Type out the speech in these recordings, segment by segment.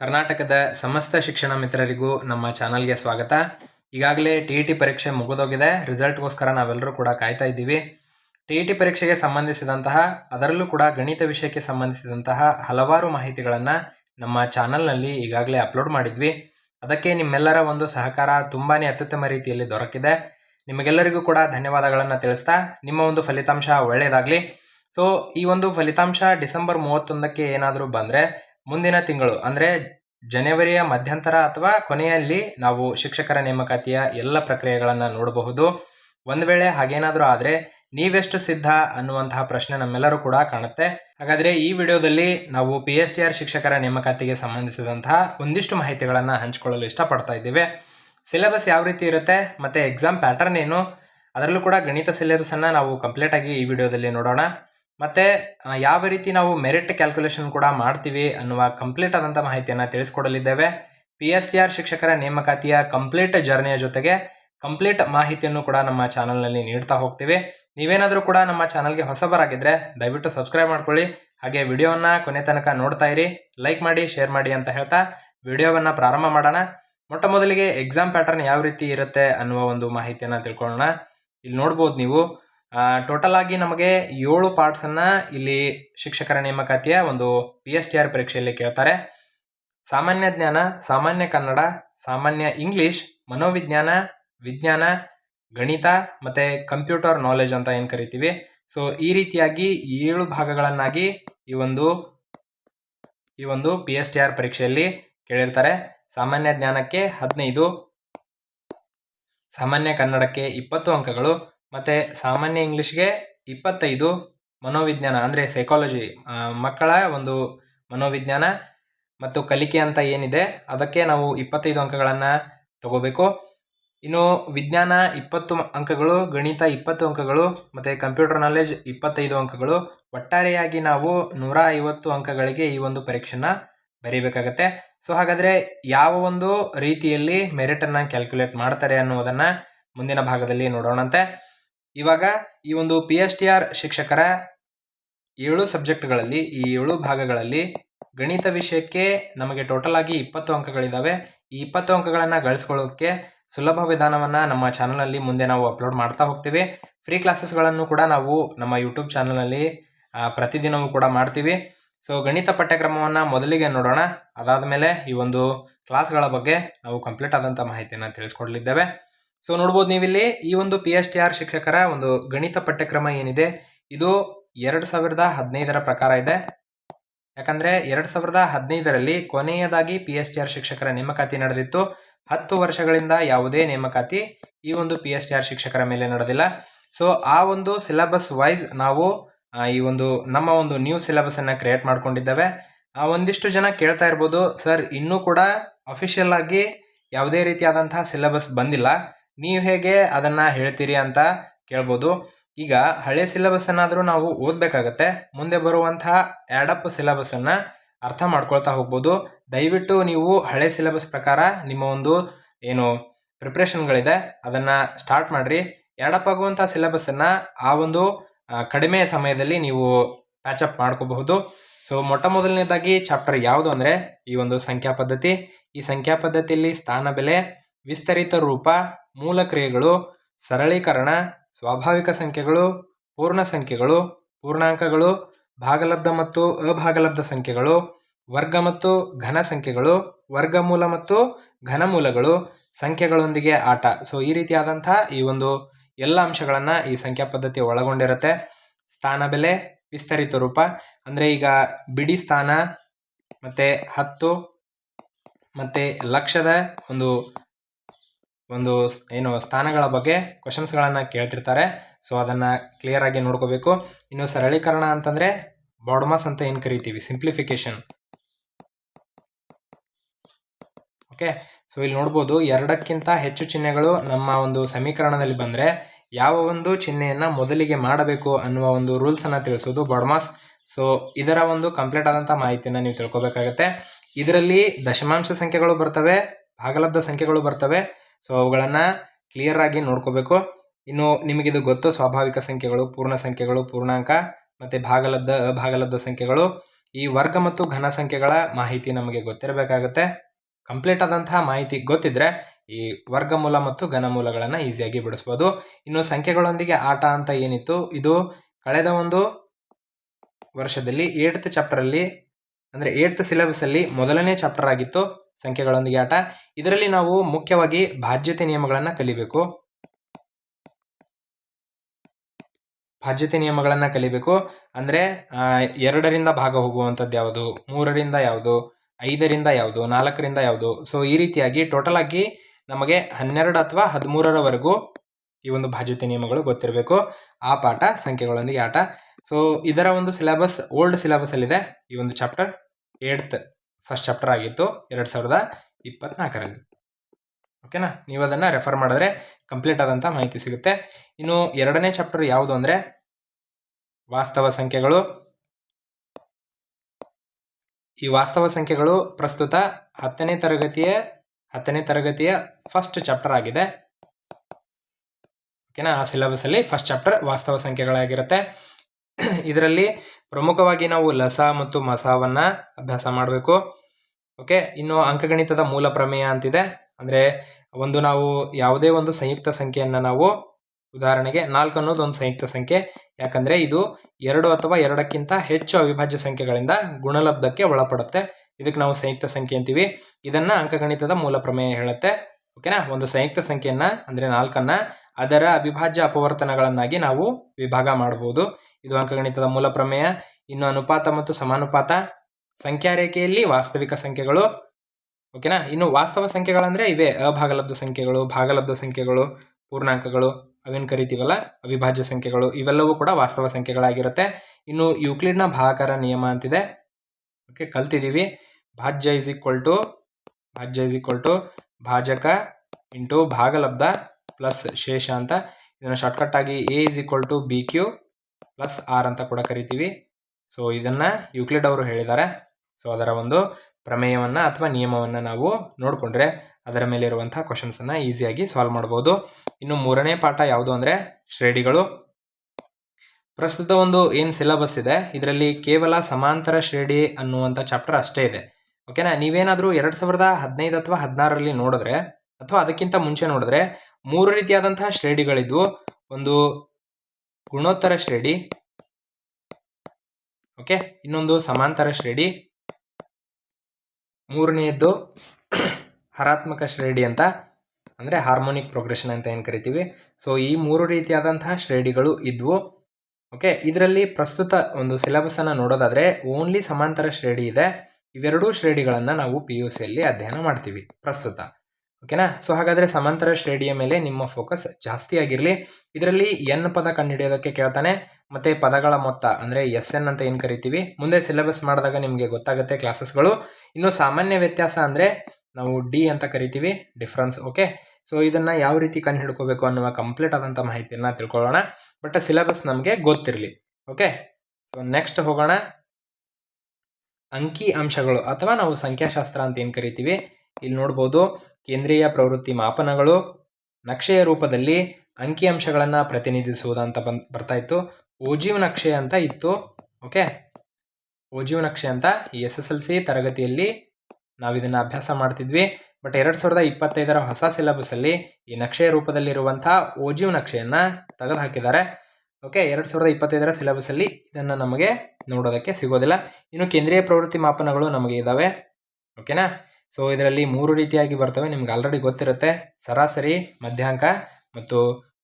ಕರ್ನಾಟಕದ ಸಮಸ್ತ ಶಿಕ್ಷಣ ಮಿತ್ರರಿಗೂ ನಮ್ಮ ಚಾನಲ್ಗೆ ಸ್ವಾಗತ. ಈಗಾಗಲೇ ಟಿ ಇ ಟಿ ಪರೀಕ್ಷೆ ಮುಗಿದೋಗಿದೆ. ರಿಸಲ್ಟ್ಗೋಸ್ಕರ ನಾವೆಲ್ಲರೂ ಕೂಡ ಕಾಯ್ತಾ ಇದ್ದೀವಿ. ಟಿ ಇ ಟಿ ಪರೀಕ್ಷೆಗೆ ಸಂಬಂಧಿಸಿದಂತಹ, ಅದರಲ್ಲೂ ಕೂಡ ಗಣಿತ ವಿಷಯಕ್ಕೆ ಸಂಬಂಧಿಸಿದಂತಹ ಹಲವಾರು ಮಾಹಿತಿಗಳನ್ನು ನಮ್ಮ ಚಾನಲ್ನಲ್ಲಿ ಈಗಾಗಲೇ ಅಪ್ಲೋಡ್ ಮಾಡಿದ್ವಿ. ಅದಕ್ಕೆ ನಿಮ್ಮೆಲ್ಲರ ಒಂದು ಸಹಕಾರ ತುಂಬಾ ಅತ್ಯುತ್ತಮ ರೀತಿಯಲ್ಲಿ ದೊರಕಿದೆ. ನಿಮಗೆಲ್ಲರಿಗೂ ಕೂಡ ಧನ್ಯವಾದಗಳನ್ನು ತಿಳಿಸ್ತಾ, ನಿಮ್ಮ ಒಂದು ಫಲಿತಾಂಶ ಒಳ್ಳೆಯದಾಗಲಿ. ಸೊ, ಈ ಒಂದು ಫಲಿತಾಂಶ ಡಿಸೆಂಬರ್ ಮೂವತ್ತೊಂದಕ್ಕೆ ಏನಾದರೂ ಬಂದರೆ ಮುಂದಿನ ತಿಂಗಳು, ಅಂದರೆ ಜನವರಿಯ ಮಧ್ಯಂತರ ಅಥವಾ ಕೊನೆಯಲ್ಲಿ ನಾವು ಶಿಕ್ಷಕರ ನೇಮಕಾತಿಯ ಎಲ್ಲ ಪ್ರಕ್ರಿಯೆಗಳನ್ನು ನೋಡಬಹುದು. ಒಂದು ವೇಳೆ ಹಾಗೇನಾದರೂ ಆದರೆ ನೀವೆಷ್ಟು ಸಿದ್ಧ ಅನ್ನುವಂತಹ ಪ್ರಶ್ನೆ ನಮ್ಮೆಲ್ಲರೂ ಕೂಡ ಕಾಣುತ್ತೆ. ಹಾಗಾದರೆ ಈ ವಿಡಿಯೋದಲ್ಲಿ ನಾವು ಪಿ ಎಸ್ ಟಿ ಆರ್ ಶಿಕ್ಷಕರ ನೇಮಕಾತಿಗೆ ಸಂಬಂಧಿಸಿದಂತಹ ಒಂದಿಷ್ಟು ಮಾಹಿತಿಗಳನ್ನು ಹಂಚಿಕೊಳ್ಳಲು ಇಷ್ಟಪಡ್ತಾ ಇದ್ದೇವೆ. ಸಿಲೆಬಸ್ ಯಾವ ರೀತಿ ಇರುತ್ತೆ ಮತ್ತು ಎಕ್ಸಾಮ್ ಪ್ಯಾಟರ್ನ್ ಏನು, ಅದರಲ್ಲೂ ಕೂಡ ಗಣಿತ ಸಿಲೆಬಸನ್ನು ನಾವು ಕಂಪ್ಲೀಟಾಗಿ ಈ ವಿಡಿಯೋದಲ್ಲಿ ನೋಡೋಣ. ಮತ್ತು ಯಾವ ರೀತಿ ನಾವು ಮೆರಿಟ್ ಕ್ಯಾಲ್ಕುಲೇಷನ್ ಕೂಡ ಮಾಡ್ತೀವಿ ಅನ್ನುವ ಕಂಪ್ಲೀಟ್ ಆದಂಥ ಮಾಹಿತಿಯನ್ನು ತಿಳಿಸ್ಕೊಡಲಿದ್ದೇವೆ. ಪಿ ಎಸ್ ಟಿ ಆರ್ ಶಿಕ್ಷಕರ ನೇಮಕಾತಿಯ ಕಂಪ್ಲೀಟ್ ಜರ್ನಿಯ ಜೊತೆಗೆ ಕಂಪ್ಲೀಟ್ ಮಾಹಿತಿಯನ್ನು ಕೂಡ ನಮ್ಮ ಚಾನಲ್ನಲ್ಲಿ ನೀಡ್ತಾ ಹೋಗ್ತೀವಿ. ನೀವೇನಾದರೂ ಕೂಡ ನಮ್ಮ ಚಾನಲ್ಗೆ ಹೊಸಬರಾಗಿದ್ದರೆ ದಯವಿಟ್ಟು ಸಬ್ಸ್ಕ್ರೈಬ್ ಮಾಡ್ಕೊಳ್ಳಿ. ಹಾಗೆ ವಿಡಿಯೋವನ್ನು ಕೊನೆ ತನಕ ನೋಡ್ತಾ ಇರಿ. ಲೈಕ್ ಮಾಡಿ ಶೇರ್ ಮಾಡಿ ಅಂತ ಹೇಳ್ತಾ ವಿಡಿಯೋವನ್ನು ಪ್ರಾರಂಭ ಮಾಡೋಣ. ಮೊಟ್ಟ ಮೊದಲಿಗೆ ಎಕ್ಸಾಮ್ ಪ್ಯಾಟರ್ನ್ ಯಾವ ರೀತಿ ಇರುತ್ತೆ ಅನ್ನುವ ಒಂದು ಮಾಹಿತಿಯನ್ನು ತಿಳ್ಕೊಳ್ಳೋಣ. ಇಲ್ಲಿ ನೋಡ್ಬೋದು ನೀವು. ಟೋಟಲ್ ಆಗಿ ನಮಗೆ ಏಳು ಪಾರ್ಟ್ಸನ್ನು ಇಲ್ಲಿ ಶಿಕ್ಷಕರ ನೇಮಕಾತಿಯ ಒಂದು ಪಿ ಎಸ್ ಟಿ ಆರ್ ಪರೀಕ್ಷೆಯಲ್ಲಿ ಕೇಳ್ತಾರೆ. ಸಾಮಾನ್ಯ ಜ್ಞಾನ, ಸಾಮಾನ್ಯ ಕನ್ನಡ, ಸಾಮಾನ್ಯ ಇಂಗ್ಲಿಷ್ ಮನೋವಿಜ್ಞಾನ, ವಿಜ್ಞಾನ, ಗಣಿತ ಮತ್ತು ಕಂಪ್ಯೂಟರ್ ನಾಲೆಜ್ ಅಂತ ಏನು ಕರಿತೀವಿ. ಸೊ ಈ ರೀತಿಯಾಗಿ ಏಳು ಭಾಗಗಳನ್ನಾಗಿ ಈ ಒಂದು ಈ ಒಂದು ಪಿ ಎಸ್ ಟಿ ಆರ್ ಪರೀಕ್ಷೆಯಲ್ಲಿ ಕೇಳಿರ್ತಾರೆ. ಸಾಮಾನ್ಯ ಜ್ಞಾನಕ್ಕೆ ಹದಿನೈದು, ಸಾಮಾನ್ಯ ಕನ್ನಡಕ್ಕೆ ಇಪ್ಪತ್ತು ಅಂಕಗಳು ಮತ್ತು ಸಾಮಾನ್ಯ ಇಂಗ್ಲೀಷ್ಗೆ ಇಪ್ಪತ್ತೈದು ಮನೋವಿಜ್ಞಾನ, ಅಂದರೆ ಸೈಕಾಲಜಿ ಮಕ್ಕಳ ಒಂದು ಮನೋವಿಜ್ಞಾನ ಮತ್ತು ಕಲಿಕೆ ಅಂತ ಏನಿದೆ, ಅದಕ್ಕೆ ನಾವು ಇಪ್ಪತ್ತೈದು ಅಂಕಗಳನ್ನು ತಗೋಬೇಕು. ಇನ್ನು ವಿಜ್ಞಾನ ಇಪ್ಪತ್ತು ಅಂಕಗಳು, ಗಣಿತ ಇಪ್ಪತ್ತು ಅಂಕಗಳು, ಮತ್ತು ಕಂಪ್ಯೂಟರ್ ನಾಲೆಜ್ ಇಪ್ಪತ್ತೈದು ಅಂಕಗಳು. ಒಟ್ಟಾರೆಯಾಗಿ ನಾವು ನೂರ ಐವತ್ತು ಅಂಕಗಳಿಗೆ ಈ ಒಂದು ಪರೀಕ್ಷೆನ ಬರೀಬೇಕಾಗತ್ತೆ. ಸೊ, ಹಾಗಾದರೆ ಯಾವ ಒಂದು ರೀತಿಯಲ್ಲಿ ಮೆರಿಟನ್ನು ಕ್ಯಾಲ್ಕುಲೇಟ್ ಮಾಡ್ತಾರೆ ಅನ್ನುವುದನ್ನು ಮುಂದಿನ ಭಾಗದಲ್ಲಿ ನೋಡೋಣಂತೆ. ಇವಾಗ ಈ ಒಂದು ಪಿ ಎಸ್ ಟಿ ಆರ್ ಶಿಕ್ಷಕರ ಏಳು ಸಬ್ಜೆಕ್ಟ್ಗಳಲ್ಲಿ, ಈ ಏಳು ಭಾಗಗಳಲ್ಲಿ ಗಣಿತ ವಿಷಯಕ್ಕೆ ನಮಗೆ ಟೋಟಲ್ ಆಗಿ ಇಪ್ಪತ್ತು ಅಂಕಗಳಿದ್ದಾವೆ ಈ ಇಪ್ಪತ್ತು ಅಂಕಗಳನ್ನು ಗಳಿಸ್ಕೊಳ್ಳೋದಕ್ಕೆ ಸುಲಭ ವಿಧಾನವನ್ನು ನಮ್ಮ ಚಾನಲಲ್ಲಿ ಮುಂದೆ ನಾವು ಅಪ್ಲೋಡ್ ಮಾಡ್ತಾ ಹೋಗ್ತೀವಿ. ಫ್ರೀ ಕ್ಲಾಸಸ್ಗಳನ್ನು ಕೂಡ ನಾವು ನಮ್ಮ ಯೂಟ್ಯೂಬ್ ಚಾನಲಲ್ಲಿ ಪ್ರತಿದಿನವೂ ಕೂಡ ಮಾಡ್ತೀವಿ. ಸೊ ಗಣಿತ ಪಠ್ಯಕ್ರಮವನ್ನು ಮೊದಲಿಗೆ ನೋಡೋಣ. ಅದಾದ ಮೇಲೆ ಈ ಒಂದು ಕ್ಲಾಸ್ಗಳ ಬಗ್ಗೆ ನಾವು ಕಂಪ್ಲೀಟ್ ಆದಂಥ ಮಾಹಿತಿಯನ್ನು ತಿಳಿಸ್ಕೊಡ್ಲಿದ್ದೇವೆ. ಸೊ ನೋಡ್ಬೋದು ನೀವಿಲ್ಲಿ ಈ ಒಂದು ಪಿ ಎಸ್ ಟಿ ಆರ್ ಶಿಕ್ಷಕರ ಒಂದು ಗಣಿತ ಪಠ್ಯಕ್ರಮ ಏನಿದೆ, ಇದು ಎರಡು ಸಾವಿರದ ಹದಿನೈದರ ಪ್ರಕಾರ ಇದೆ. ಯಾಕಂದ್ರೆ ಎರಡು ಸಾವಿರದ ಹದಿನೈದರಲ್ಲಿ ಕೊನೆಯದಾಗಿ ಪಿ ಎಸ್ ಟಿ ಆರ್ ಶಿಕ್ಷಕರ ನೇಮಕಾತಿ ನಡೆದಿತ್ತು. ಹತ್ತು ವರ್ಷಗಳಿಂದ ಯಾವುದೇ ನೇಮಕಾತಿ ಈ ಒಂದು ಪಿ ಎಸ್ ಟಿ ಆರ್ ಶಿಕ್ಷಕರ ಮೇಲೆ ನಡೆದಿಲ್ಲ. ಸೊ ಆ ಒಂದು ಸಿಲೆಬಸ್ ವೈಸ್ ನಾವು ಈ ಒಂದು ನಮ್ಮ ಒಂದು ನ್ಯೂ ಸಿಲೆಬಸನ್ನು ಕ್ರಿಯೇಟ್ ಮಾಡ್ಕೊಂಡಿದ್ದೇವೆ. ಒಂದಿಷ್ಟು ಜನ ಕೇಳ್ತಾ ಇರ್ಬೋದು, ಸರ್, ಇನ್ನೂ ಕೂಡ ಅಫಿಷಿಯಲ್ ಆಗಿ ಯಾವುದೇ ರೀತಿಯಾದಂತಹ ಸಿಲೆಬಸ್ ಬಂದಿಲ್ಲ. ನೀವು ಹೇಗೆ ಅದನ್ನು ಹೇಳ್ತೀರಿ ಅಂತ ಕೇಳ್ಬೋದು. ಈಗ ಹಳೆ ಸಿಲೆಬಸ್ಸನ್ನಾದರೂ ನಾವು ಓದಬೇಕಾಗತ್ತೆ. ಮುಂದೆ ಬರುವಂತಹ ಆ್ಯಡಪ್ ಸಿಲೆಬಸ್ಸನ್ನು ಅರ್ಥ ಮಾಡ್ಕೊಳ್ತಾ ಹೋಗ್ಬೋದು. ದಯವಿಟ್ಟು ನೀವು ಹಳೆ ಸಿಲೆಬಸ್ ಪ್ರಕಾರ ನಿಮ್ಮ ಒಂದು ಏನು ಪ್ರಿಪ್ರೇಷನ್ಗಳಿದೆ, ಅದನ್ನು ಸ್ಟಾರ್ಟ್ ಮಾಡಿರಿ. ಆ್ಯಡಪ್ ಆಗುವಂಥ ಸಿಲೆಬಸ್ಸನ್ನು ಆ ಒಂದು ಕಡಿಮೆ ಸಮಯದಲ್ಲಿ ನೀವು ಪ್ಯಾಚಪ್ ಮಾಡ್ಕೋಬಹುದು. ಸೊ ಮೊಟ್ಟ ಮೊದಲನೇದಾಗಿ ಚಾಪ್ಟರ್ ಯಾವುದು ಅಂದರೆ ಈ ಒಂದು ಸಂಖ್ಯಾ ಪದ್ಧತಿ. ಈ ಸಂಖ್ಯಾ ಪದ್ಧತಿಯಲ್ಲಿ ಸ್ಥಾನ ಬೆಲೆ ವಿಸ್ತರಿತ ರೂಪ, ಮೂಲ ಕ್ರಿಯೆಗಳು, ಸರಳೀಕರಣ, ಸ್ವಾಭಾವಿಕ ಸಂಖ್ಯೆಗಳು, ಪೂರ್ಣ ಸಂಖ್ಯೆಗಳು, ಪೂರ್ಣಾಂಕಗಳು, ಭಾಗಲಬ್ಧ ಮತ್ತು ಅಭಾಗಲಬ್ಧ ಸಂಖ್ಯೆಗಳು, ವರ್ಗ ಮತ್ತು ಘನ ಸಂಖ್ಯೆಗಳು, ವರ್ಗಮೂಲ ಮತ್ತು ಘನಮೂಲಗಳು, ಸಂಖ್ಯೆಗಳೊಂದಿಗೆ ಆಟ. ಸೊ ಈ ರೀತಿಯಾದಂತಹ ಈ ಒಂದು ಎಲ್ಲ ಅಂಶಗಳನ್ನು ಈ ಸಂಖ್ಯಾ ಪದ್ಧತಿ ಒಳಗೊಂಡಿರುತ್ತೆ. ಸ್ಥಾನ ಬೆಲೆ, ವಿಸ್ತರಿತ ರೂಪ, ಅಂದರೆ ಈಗ ಬಿಡಿ ಸ್ಥಾನ, ಮತ್ತು ಹತ್ತು, ಮತ್ತು ಲಕ್ಷದ ಒಂದು ಒಂದು ಏನು ಸ್ಥಾನಗಳ ಬಗ್ಗೆ ಕ್ವಶನ್ಸ್ಗಳನ್ನು ಕೇಳ್ತಿರ್ತಾರೆ. ಸೊ ಅದನ್ನು ಕ್ಲಿಯರಾಗಿ ನೋಡ್ಕೋಬೇಕು. ಇನ್ನು ಸರಳೀಕರಣ ಅಂತಂದರೆ ಬಾಡ್ಮಾಸ್ ಅಂತ ಏನು ಕರಿತೀವಿ? ಸಿಂಪ್ಲಿಫಿಕೇಶನ್ ಓಕೆ ಸೊ ಇಲ್ಲಿ ನೋಡ್ಬೋದು ಎರಡಕ್ಕಿಂತ ಹೆಚ್ಚು ಚಿಹ್ನೆಗಳು ನಮ್ಮ ಒಂದು ಸಮೀಕರಣದಲ್ಲಿ ಬಂದರೆ ಯಾವ ಒಂದು ಚಿಹ್ನೆಯನ್ನು ಮೊದಲಿಗೆ ಮಾಡಬೇಕು ಅನ್ನುವ ಒಂದು ರೂಲ್ಸನ್ನು ತಿಳಿಸೋದು ಬಾಡ್ಮಾಸ್ ಸೊ ಇದರ ಒಂದು ಕಂಪ್ಲೀಟ್ ಆದಂಥ ಮಾಹಿತಿಯನ್ನು ನೀವು ತಿಳ್ಕೊಬೇಕಾಗತ್ತೆ. ಇದರಲ್ಲಿ ದಶಮಾಂಶ ಸಂಖ್ಯೆಗಳು ಬರ್ತವೆ, ಭಾಗಲಬ್ಧ ಸಂಖ್ಯೆಗಳು ಬರ್ತವೆ. ಸೊ ಅವುಗಳನ್ನು ಕ್ಲಿಯರ್ ಆಗಿ ನೋಡ್ಕೋಬೇಕು. ಇನ್ನು ನಿಮಗಿದು ಗೊತ್ತು, ಸ್ವಾಭಾವಿಕ ಸಂಖ್ಯೆಗಳು, ಪೂರ್ಣ ಸಂಖ್ಯೆಗಳು, ಪೂರ್ಣಾಂಕ ಮತ್ತು ಭಾಗಲಬ್ಧ, ಅಭಾಗಲಬ್ಧ ಸಂಖ್ಯೆಗಳು. ಈ ವರ್ಗ ಮತ್ತು ಘನ ಸಂಖ್ಯೆಗಳ ಮಾಹಿತಿ ನಮಗೆ ಗೊತ್ತಿರಬೇಕಾಗುತ್ತೆ. ಕಂಪ್ಲೀಟ್ ಆದಂತಹ ಮಾಹಿತಿ ಗೊತ್ತಿದ್ರೆ ಈ ವರ್ಗಮೂಲ ಮತ್ತು ಘನಮೂಲಗಳನ್ನು ಈಸಿಯಾಗಿ ಬಿಡಿಸ್ಬೋದು. ಇನ್ನು ಸಂಖ್ಯೆಗಳೊಂದಿಗೆ ಆಟ ಅಂತ ಏನಿತ್ತು? ಇದು ಕಳೆದ ಒಂದು ವರ್ಷದಲ್ಲಿ ಏಟ್ತ್ ಚಾಪ್ಟರಲ್ಲಿ ಅಂದರೆ ಏಟ್ತ್ ಸಿಲೆಬಸ್ಸಲ್ಲಿ ಮೊದಲನೇ ಚಾಪ್ಟರ್ ಆಗಿತ್ತು. ಸಂಖ್ಯೆಗಳೊಂದಿಗೆ ಆಟ. ಇದರಲ್ಲಿ ನಾವು ಮುಖ್ಯವಾಗಿ ಬಾಧ್ಯತೆ ನಿಯಮಗಳನ್ನು ಕಲಿಬೇಕು. ಬಾಧ್ಯತೆ ನಿಯಮಗಳನ್ನು ಕಲಿಬೇಕು. ಅಂದ್ರೆ ಎರಡರಿಂದ ಭಾಗ ಹೋಗುವಂಥದ್ದು ಯಾವುದು? ಮೂರರಿಂದ ಯಾವುದು? ಐದರಿಂದ ಯಾವುದು? ನಾಲ್ಕರಿಂದ ಯಾವುದು? ಸೊ ಈ ರೀತಿಯಾಗಿ ಟೋಟಲ್ ಆಗಿ ನಮಗೆ ಹನ್ನೆರಡು ಅಥವಾ ಹದಿಮೂರರವರೆಗೂ ಈ ಒಂದು ಬಾಧ್ಯತೆ ನಿಯಮಗಳು ಗೊತ್ತಿರಬೇಕು. ಆ ಪಾಠ ಸಂಖ್ಯೆಗಳೊಂದಿಗೆ ಆಟ. ಸೊ ಇದರ ಒಂದು ಸಿಲೆಬಸ್ ಓಲ್ಡ್ ಸಿಲೆಬಸ್ ಅಲ್ಲಿದೆ. ಈ ಒಂದು ಚಾಪ್ಟರ್ ಏಟ್ತ್ ಫಸ್ಟ್ ಚಾಪ್ಟರ್ ಆಗಿತ್ತು, ಎರಡು ಸಾವಿರದ ಇಪ್ಪತ್ನಾಲ್ಕರಲ್ಲಿ. ಓಕೆನಾ ನೀವು ಅದನ್ನು ರೆಫರ್ ಮಾಡಿದ್ರೆ ಕಂಪ್ಲೀಟ್ ಆದಂಥ ಮಾಹಿತಿ ಸಿಗುತ್ತೆ. ಇನ್ನು ಎರಡನೇ ಚಾಪ್ಟರ್ ಯಾವುದು ಅಂದರೆ ವಾಸ್ತವ ಸಂಖ್ಯೆಗಳು. ಈ ವಾಸ್ತವ ಸಂಖ್ಯೆಗಳು ಪ್ರಸ್ತುತ ಹತ್ತನೇ ತರಗತಿಯ ಹತ್ತನೇ ತರಗತಿಯ ಫಸ್ಟ್ ಚಾಪ್ಟರ್ ಆಗಿದೆ. ಓಕೆನಾ ಆ ಸಿಲೆಬಸ್ ಅಲ್ಲಿ ಫಸ್ಟ್ ಚಾಪ್ಟರ್ ವಾಸ್ತವ ಸಂಖ್ಯೆಗಳಾಗಿರುತ್ತೆ. ಇದರಲ್ಲಿ ಪ್ರಮುಖವಾಗಿ ನಾವು ಲಸ ಮತ್ತು ಮಸಾವನ್ನು ಅಭ್ಯಾಸ ಮಾಡಬೇಕು. ಓಕೆ ಇನ್ನು ಅಂಕಗಣಿತದ ಮೂಲ ಪ್ರಮೇಯ ಅಂತಿದೆ. ಅಂದ್ರೆ ಒಂದು ನಾವು ಯಾವುದೇ ಒಂದು ಸಂಯುಕ್ತ ಸಂಖ್ಯೆಯನ್ನು ನಾವು ಉದಾಹರಣೆಗೆ ನಾಲ್ಕು ಅನ್ನೋದು ಒಂದು ಸಂಯುಕ್ತ ಸಂಖ್ಯೆ. ಯಾಕಂದ್ರೆ ಇದು ಎರಡು ಅಥವಾ ಎರಡಕ್ಕಿಂತ ಹೆಚ್ಚು ಅವಿಭಾಜ್ಯ ಸಂಖ್ಯೆಗಳಿಂದ ಗುಣಲಬ್ಧಕ್ಕೆ ಒಳಪಡುತ್ತೆ. ಇದಕ್ಕೆ ನಾವು ಸಂಯುಕ್ತ ಸಂಖ್ಯೆ ಅಂತೀವಿ. ಇದನ್ನ ಅಂಕಗಣಿತದ ಮೂಲ ಪ್ರಮೇಯ ಹೇಳುತ್ತೆ. ಓಕೆನಾ ಒಂದು ಸಂಯುಕ್ತ ಸಂಖ್ಯೆಯನ್ನು, ಅಂದ್ರೆ ನಾಲ್ಕನ್ನು, ಅದರ ಅವಿಭಾಜ್ಯ ಅಪವರ್ತನಗಳನ್ನಾಗಿ ನಾವು ವಿಭಾಗ ಮಾಡಬಹುದು. ಇದು ಅಂಕಗಣಿತದ ಮೂಲ ಪ್ರಮೇಯ. ಇನ್ನು ಅನುಪಾತ ಮತ್ತು ಸಮಾನುಪಾತ. ಸಂಖ್ಯಾ ರೇಖೆಯಲ್ಲಿ ವಾಸ್ತವಿಕ ಸಂಖ್ಯೆಗಳು, ಓಕೆನಾ? ಇನ್ನು ವಾಸ್ತವ ಸಂಖ್ಯೆಗಳಂದ್ರೆ ಇವೆ. ಅಭಾಗಲಬ್ಧ ಸಂಖ್ಯೆಗಳು, ಭಾಗಲಬ್ಧ ಸಂಖ್ಯೆಗಳು, ಪೂರ್ಣಾಂಕಗಳು, ಅವೇನ್ ಕರಿತೀವಲ್ಲ? ಅವಿಭಾಜ್ಯ ಸಂಖ್ಯೆಗಳು, ಇವೆಲ್ಲವೂ ಕೂಡ ವಾಸ್ತವ ಸಂಖ್ಯೆಗಳಾಗಿರುತ್ತೆ. ಇನ್ನು ಯೂಕ್ಲಿಡ್ನ ಭಾಗಾಕಾರ ನಿಯಮ ಅಂತಿದೆ. ಓಕೆ ಕಲ್ತಿದೀವಿ ಭಾಜ್ಯ ಇಸ್ ಈಕ್ವಲ್ ಟು ಭಾಜ್ಯ ಇಸ್ ಈಕ್ವಲ್ ಟು ಭಾಜಕ ಇಂಟು ಭಾಗಲಬ್ಧ ಪ್ಲಸ್ ಶೇಷ ಅಂತ. ಇದನ್ನು ಶಾರ್ಟ್ಕಟ್ ಆಗಿ A is equal to B Q plus R ಅಂತ ಕೂಡ ಕರಿತೀವಿ. ಸೊ ಇದನ್ನ ಯೂಕ್ಲಿಡ್ ಅವರು ಹೇಳಿದ್ದಾರೆ. ಸೊ ಅದರ ಒಂದು ಪ್ರಮೇಯವನ್ನು ಅಥವಾ ನಿಯಮವನ್ನು ನಾವು ನೋಡಿಕೊಂಡ್ರೆ ಅದರ ಮೇಲೆ ಇರುವಂತಹ ಕ್ವಶನ್ಸ್ ಅನ್ನ ಈಸಿಯಾಗಿ ಸಾಲ್ವ್ ಮಾಡಬಹುದು ಇನ್ನು ಮೂರನೇ ಪಾಠ ಯಾವುದು ಅಂದ್ರೆ ಶ್ರೇಣಿಗಳು. ಪ್ರಸ್ತುತ ಒಂದು ಏನು ಸಿಲೆಬಸ್ ಇದೆ, ಇದರಲ್ಲಿ ಕೇವಲ ಸಮಾಂತರ ಶ್ರೇಣಿ ಅನ್ನುವಂಥ ಚಾಪ್ಟರ್ ಅಷ್ಟೇ ಇದೆ. ಓಕೆನಾ ನೀವೇನಾದರೂ ಎರಡು ಸಾವಿರದ ಹದಿನೈದು ಅಥವಾ ಹದಿನಾರರಲ್ಲಿ ನೋಡಿದ್ರೆ ಅಥವಾ ಅದಕ್ಕಿಂತ ಮುಂಚೆ ನೋಡಿದ್ರೆ ಮೂರು ರೀತಿಯಾದಂತಹ ಶ್ರೇಣಿಗಳಿದ್ವು. ಒಂದು ಗುಣೋತ್ತರ ಶ್ರೇಣಿ ಓಕೆ ಇನ್ನೊಂದು ಸಮಾಂತರ ಶ್ರೇಣಿ ಮೂರನೆಯದ್ದು ಹರಾತ್ಮಕ ಶ್ರೇಣಿ ಅಂತ, ಅಂದರೆ ಹಾರ್ಮೋನಿಕ್ ಪ್ರೊಗ್ರೆಷನ್ ಅಂತ ಏನು ಕರಿತೀವಿ? ಸೊ ಈ ಮೂರು ರೀತಿಯಾದಂತಹ ಶ್ರೇಣಿಗಳು ಇದ್ವು. ಓಕೆ ಇದರಲ್ಲಿ ಪ್ರಸ್ತುತ ಒಂದು ಸಿಲೆಬಸ್ ನೋಡೋದಾದರೆ ನೋಡೋದಾದ್ರೆ ಓನ್ಲಿ ಸಮಾಂತರ ಶ್ರೇಣಿ ಇದೆ. ಇವೆರಡೂ ಶ್ರೇಣಿಗಳನ್ನು ನಾವು ಪಿ ಯು ಸಿಯಲ್ಲಿ ಅಧ್ಯಯನ ಮಾಡ್ತೀವಿ ಪ್ರಸ್ತುತ. ಓಕೆನಾ ಸೊ ಹಾಗಾದ್ರೆ ಸಮಾಂತರ ಶ್ರೇಣಿಯ ಮೇಲೆ ನಿಮ್ಮ ಫೋಕಸ್ ಜಾಸ್ತಿ ಆಗಿರಲಿ. ಇದರಲ್ಲಿ ಎನ್ ಪದ ಕಂಡುಹಿಡಿಯೋದಕ್ಕೆ ಕೇಳ್ತಾನೆ, ಮತ್ತೆ ಪದಗಳ ಮೊತ್ತ, ಅಂದ್ರೆ ಎಸ್ ಎನ್ ಅಂತ ಏನು ಕರಿತೀವಿ? ಮುಂದೆ ಸಿಲೆಬಸ್ ಮಾಡಿದಾಗ ನಿಮಗೆ ಗೊತ್ತಾಗುತ್ತೆ ಕ್ಲಾಸಸ್ಗಳು ಇನ್ನು ಸಾಮಾನ್ಯ ವ್ಯತ್ಯಾಸ ಅಂದರೆ ನಾವು ಡಿ ಅಂತ ಕರಿತೀವಿ ಡಿಫ್ರೆನ್ಸ್ ಓಕೆ ಸೊ ಇದನ್ನು ಯಾವ ರೀತಿ ಕಂಡು ಹಿಡ್ಕೋಬೇಕು ಅನ್ನುವ ಕಂಪ್ಲೀಟ್ ಆದಂಥ ಮಾಹಿತಿಯನ್ನು ತಿಳ್ಕೊಳ್ಳೋಣ. ಬಟ್ ಸಿಲೆಬಸ್ ನಮಗೆ ಗೊತ್ತಿರಲಿ ಓಕೆ ಸೊ ನೆಕ್ಸ್ಟ್ ಹೋಗೋಣ. ಅಂಕಿ ಅಂಶಗಳು ಅಥವಾ ನಾವು ಸಂಖ್ಯಾಶಾಸ್ತ್ರ ಅಂತ ಏನು ಕರಿತೀವಿ? ಇಲ್ಲಿ ನೋಡ್ಬೋದು, ಕೇಂದ್ರೀಯ ಪ್ರವೃತ್ತಿ ಮಾಪನಗಳು, ನಕ್ಷೆಯ ರೂಪದಲ್ಲಿ ಅಂಕಿ ಅಂಶಗಳನ್ನು ಪ್ರತಿನಿಧಿಸುವುದಂತ ಬಂದ್ ಬರ್ತಾ ಇತ್ತು. ಓಜೀವ ನಕ್ಷೆ ಅಂತ ಇತ್ತು ಓಕೆ ಓಜೀವ್ ನಕ್ಷೆ ಅಂತ ಈ ಎಸ್ ಎಸ್ ಎಲ್ ಸಿ ತರಗತಿಯಲ್ಲಿ ನಾವು ಇದನ್ನು ಅಭ್ಯಾಸ ಮಾಡ್ತಿದ್ವಿ. ಬಟ್ ಎರಡು ಸಾವಿರದ ಇಪ್ಪತ್ತೈದರ ಹೊಸ ಸಿಲೆಬಸ್ಸಲ್ಲಿ ಈ ನಕ್ಷೆಯ ರೂಪದಲ್ಲಿರುವಂಥ ಓಜೀವ್ ನಕ್ಷೆಯನ್ನು ತೆಗೆದು ಹಾಕಿದ್ದಾರೆ ಓಕೆ, ಎರಡು ಸಾವಿರದ ಇಪ್ಪತ್ತೈದರ ಸಿಲೆಬಸ್ಸಲ್ಲಿ ಇದನ್ನ ನಮಗೆ ನೋಡೋದಕ್ಕೆ ಸಿಗೋದಿಲ್ಲ. ಇನ್ನು ಕೇಂದ್ರೀಯ ಪ್ರವೃತ್ತಿ ಮಾಪನಗಳು ನಮಗೆ ಇದ್ದಾವೆ ಓಕೆನಾ? ಸೊ, ಇದರಲ್ಲಿ ಮೂರು ರೀತಿಯಾಗಿ ಬರ್ತವೆ. ನಿಮ್ಗೆ ಆಲ್ರೆಡಿ ಗೊತ್ತಿರುತ್ತೆ. ಸರಾಸರಿ, ಮಧ್ಯಾಂಕ ಮತ್ತು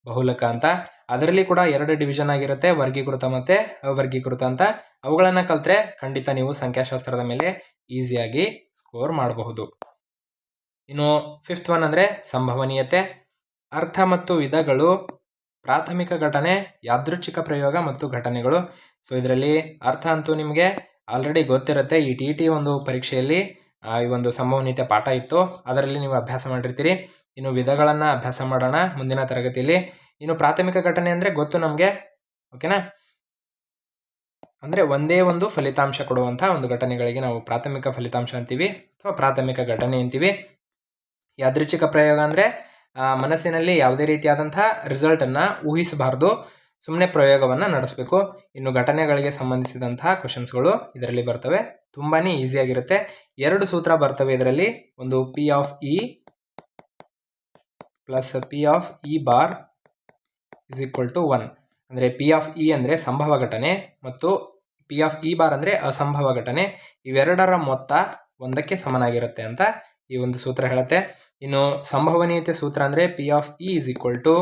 ಬಹುಲಕ ಅಂತ. ಅದರಲ್ಲಿ ಕೂಡ ಎರಡು ಡಿವಿಷನ್ ಆಗಿರುತ್ತೆ. ವರ್ಗೀಕೃತ ಮತ್ತೆ ಅವರ್ಗೀಕೃತ ಅಂತ. ಅವುಗಳನ್ನ ಕಲಿತ್ರೆ ಖಂಡಿತ ನೀವು ಸಂಖ್ಯಾಶಾಸ್ತ್ರದ ಮೇಲೆ ಈಸಿಯಾಗಿ ಸ್ಕೋರ್ ಮಾಡಬಹುದು. ಇನ್ನು ಫಿಫ್ತ್ ಒನ್ ಅಂದ್ರೆ ಸಂಭವನೀಯತೆ. ಅರ್ಥ ಮತ್ತು ವಿಧಗಳು, ಪ್ರಾಥಮಿಕ ಘಟನೆ, ಯಾದೃಚ್ಛಿಕ ಪ್ರಯೋಗ ಮತ್ತು ಘಟನೆಗಳು. ಸೊ ಇದರಲ್ಲಿ ಅರ್ಥ ಅಂತೂ ನಿಮಗೆ ಆಲ್ರೆಡಿ ಗೊತ್ತಿರುತ್ತೆ. ಈ ಟಿ ಟಿ ಒಂದು ಪರೀಕ್ಷೆಯಲ್ಲಿ ಈ ಒಂದು ಸಂಭವನೀಯತೆ ಪಾಠ ಇತ್ತು. ಅದರಲ್ಲಿ ನೀವು ಅಭ್ಯಾಸ ಮಾಡಿರ್ತೀರಿ. ಇನ್ನು ವಿಧಗಳನ್ನು ಅಭ್ಯಾಸ ಮಾಡೋಣ ಮುಂದಿನ ತರಗತಿಯಲ್ಲಿ. ಇನ್ನು ಪ್ರಾಥಮಿಕ ಘಟನೆ ಅಂದ್ರೆ ಗೊತ್ತು ನಮಗೆ ಓಕೆನಾ ಅಂದ್ರೆ ಒಂದೇ ಒಂದು ಫಲಿತಾಂಶ ಕೊಡುವಂಥ ಒಂದು ಘಟನೆಗಳಿಗೆ ನಾವು ಪ್ರಾಥಮಿಕ ಫಲಿತಾಂಶ ಅಂತೀವಿ ಅಥವಾ ಪ್ರಾಥಮಿಕ ಘಟನೆ ಅಂತೀವಿ. ಯಾದೃಚ್ಛಿಕ ಪ್ರಯೋಗ ಅಂದರೆ ಮನಸ್ಸಿನಲ್ಲಿ ಯಾವುದೇ ರೀತಿಯಾದಂಥ ರಿಸಲ್ಟನ್ನು ಊಹಿಸಬಾರ್ದು. ಸುಮ್ಮನೆ ಪ್ರಯೋಗವನ್ನು ನಡೆಸಬೇಕು. ಇನ್ನು ಘಟನೆಗಳಿಗೆ ಸಂಬಂಧಿಸಿದಂತಹ ಕ್ವಶನ್ಸ್ಗಳು ಇದರಲ್ಲಿ ಬರ್ತವೆ. ತುಂಬಾ ಈಸಿಯಾಗಿರುತ್ತೆ ಎರಡು ಸೂತ್ರ ಬರ್ತವೆ ಇದರಲ್ಲಿ. ಒಂದು P of E plus P of E bar is equal to one ಅಂದರೆ ಪಿ ಆಫ್ ಇ ಅಂದರೆ ಸಂಭವ ಘಟನೆ ಮತ್ತು ಪಿ ಆಫ್ ಇ ಬಾರ್ ಅಂದರೆ ಅಸಂಭವ ಘಟನೆ. ಇವೆರಡರ ಮೊತ್ತ ಒಂದಕ್ಕೆ ಸಮನಾಗಿರುತ್ತೆ ಅಂತ ಈ ಒಂದು ಸೂತ್ರ ಹೇಳುತ್ತೆ. ಇನ್ನು ಸಂಭವನೀಯತೆ ಸೂತ್ರ ಅಂದರೆ P of E is equal to